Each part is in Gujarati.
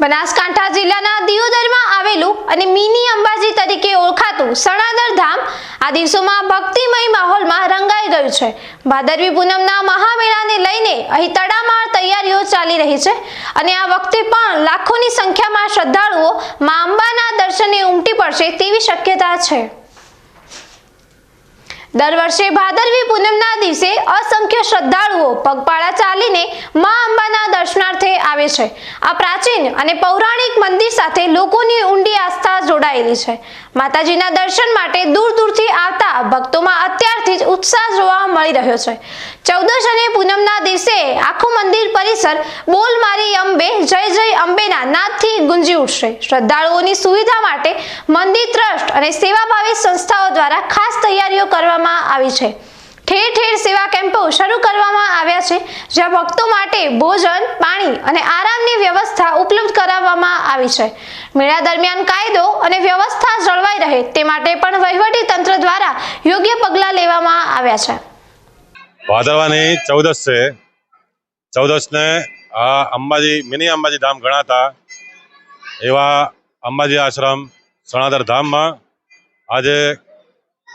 બનાસકાંઠા જિલ્લાના દિયોદરમાં આવેલું અને મિની અંબાજી તરીકે ઓળખાતું સણાદર ધામ આ દિવસોમાં ભક્તિમય માહોલમાં રંગાઈ ગયું છે. ભાદરવી પૂનમના મહામેળાને લઈને અહીં તડામાર તૈયારીઓ ચાલી રહી છે અને આ વખતે પણ લાખોની સંખ્યામાં શ્રદ્ધાળુઓ મા અંબાના દર્શને ઉમટી પડશે તેવી શક્યતા છે. દર વર્ષે ભાદરવી પૂનમના દિવસે અસંખ્ય શ્રદ્ધાળુઓ પગપાળા ચાલીને મા અંબાના દર્શનાર્થે આવે છે. આ પ્રાચીન અને પૌરાણિક મંદિર સાથે લોકોની ઊંડી આસ્થા જોડાયેલી છે. માતાજીના દર્શન માટે દૂર દૂરથી આવતા ભક્તોમાં અત્યારથી જ ઉત્સાહ જોવા મળી રહ્યો છે. ચૌદશ અને પૂનમના દિવસે આખું મંદિર પરિસર બોલ મારી અંબે, જય જય અંબેના નાદથી ગુંજી ઉઠશે. શ્રદ્ધાળુઓની સુવિધા માટે મંદિર ટ્રસ્ટ અને સેવાભાવી સંસ્થાઓ દ્વારા ખાસ તૈયારીઓ કરવામાં આવી છે. ઠેર ઠેર સેવા કેમ્પો શરૂ કરવામાં આવ્યા છે, જ્યાં ભક્તો માટે ભોજન, પાણી અને આરામની વ્યવસ્થા ઉપલબ્ધ કરાવવામાં આવી છે. મેળા દરમિયાન કાયદો અને વ્યવસ્થા જળવાઈ રહે તે માટે પણ વહીવટી તંત્ર દ્વારા યોગ્ય પગલાં લેવામાં આવ્યા છે. ભાદરવાની ચૌદશ છે. ચૌદશને અંબાજી, મિની અંબાજી ધામ ગણાતા એવા અંબાજી આશ્રમ સણાદર ધામમાં આજે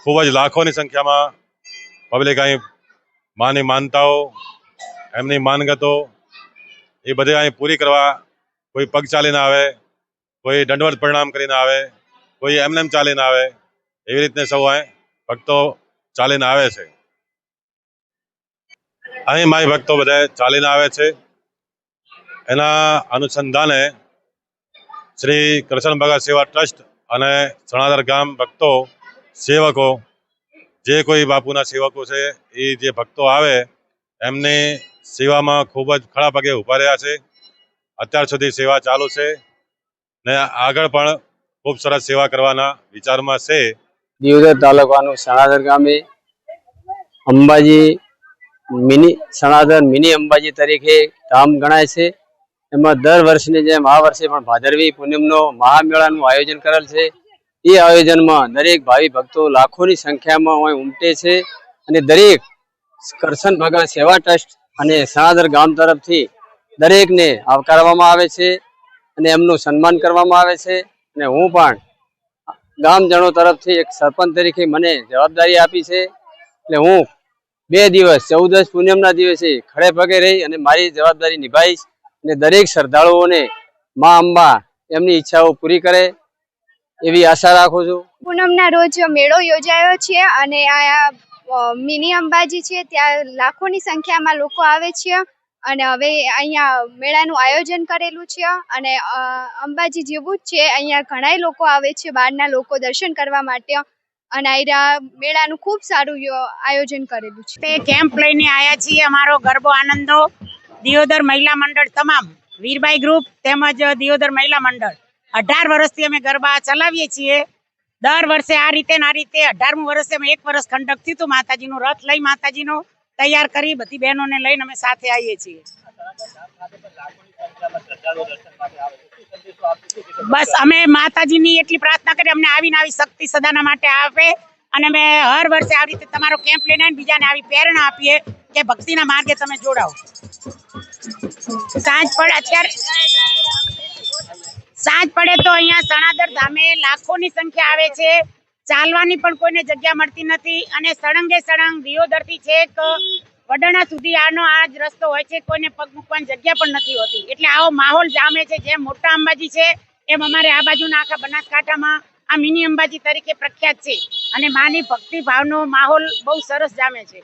ખૂબ જ લાખોની સંખ્યામાં પબ્લિક અહીં માની માનતાઓ, એમની માનગતો, એ બધી અહીં પૂરી કરવા કોઈ પગ ચાલીને આવે, કોઈ દંડવત પરિણામ કરીને આવે, કોઈ એમનેમ ચાલીને આવે, એવી રીતને સૌ અહીં ભક્તો ચાલીને આવે છે. અહીં માય ભક્તો બધા ચાલીને આવે છે. એના અનુસંધાને શ્રી કૃષ્ણ ભગત સેવા ટ્રસ્ટ અને સણાદર ગામ ભક્તો સેવકો, જે કોઈ બાપુના સેવકો છે, એ જે ભક્તો આવે, એમને સેવામાં ખૂબ જ ખડા પગે ઊભા રહ્યા છે. અત્યાર સુધી સેવા ચાલુ છે ને આગળ પણ ખૂબ સરસ સેવા કરવાના વિચારમાં છે. દિયોદર તાલુકાનું સણાદર ગામે અંબાજી મિની સણાદર મિની અંબાજી તરીકે ધામ ગણાય છે. એમાં દર વર્ષની જેમ આ વર્ષે પણ ભાદરવી પૂનમનો મહામેળાનું આયોજન કરેલ છે. એ આયોજનમાં દરેક ભાવિ ભક્તો લાખોની સંખ્યામાં અહીં ઉમટે છે અને દરેક કરશન ભગવાન સેવા ટ્રસ્ટ અને સણાદર ગામ તરફથી દરેકને આવકારવામાં આવે છે અને એમનું સન્માન કરવામાં આવે છે અને હું પણ ગામજનો તરફથી એક સરપંચ તરીકે મને જવાબદારી આપી છે એટલે હું બે દિવસ, ચૌદસ પૂનમના દિવસે ખડે પગે રહી અને મારી જવાબદારી નિભાવીશ અને દરેક શ્રદ્ધાળુઓને મા અંબા એમની ઈચ્છાઓ પૂરી કરે એવી આશા રાખું છું. પૂનમના રોજ મેળો યોજાયો છે અને આ મિની અંબાજી છે ત્યાં લાખોની સંખ્યામાં લોકો આવે છે અને હવે અહીંયા મેળાનું આયોજન કરેલું છે અને અંબાજી જેવું જ છે અહીંયા ઘણાય લોકો આવે છે બહારના લોકો દર્શન કરવા માટે અને આયરા મેળાનું ખૂબ સારું આયોજન કરેલું છે. તે કેમ્પ લઈને આવ્યા છીએ અમારો ગરબો આનંદો. દિયોદર મહિલા મંડળ તમામ વીરબાઈ ગ્રુપ તેમજ દિયોદર મહિલા મંડળ. અઢાર વર્ષથી અમે ગરબા ચલાવીએ છીએ. દર વર્ષે આ રીતે આ રીતે અઢારમું વર્ષે અમે એક વર્ષ ખંડક થયું હતું રથ લઈ માતાજીનો તૈયાર કરી બધી બહેનોને લઈને અમે સાથે આવીએ છીએ. બસ અમે માતાજીની એટલી પ્રાર્થના કરી અમને આવીને આવી શક્તિ સદાના માટે આપે અને અમે હર વર્ષે આવી રીતે તમારો કેમ્પ લઈને બીજાને આવી પ્રેરણા આપીએ કે ભક્તિના માર્ગે તમે જોડાઓ. સાંજ પડે અત્યારે સાંજ પડે તો અહીંયા સણાદર ધામે લાખોની સંખ્યા આવે છે. ચાલવાની પણ કોઈને જગ્યા મળતી નથી અને સળંગે સળંગ દિયોદરથી છેક વડણા સુધી આનો આ જ રસ્તો હોય છે, કોઈને પગ મૂકવાની જગ્યા પણ નથી હોતી. એટલે આવો માહોલ જામે છે, જેમ મોટા અંબાજી છે, એમ અમારે આ બાજુના આખા બનાસકાંઠામાં આ મિની અંબાજી તરીકે પ્રખ્યાત છે. અને માની ભક્તિ ભાવનો માહોલ બહુ સરસ જામે છે.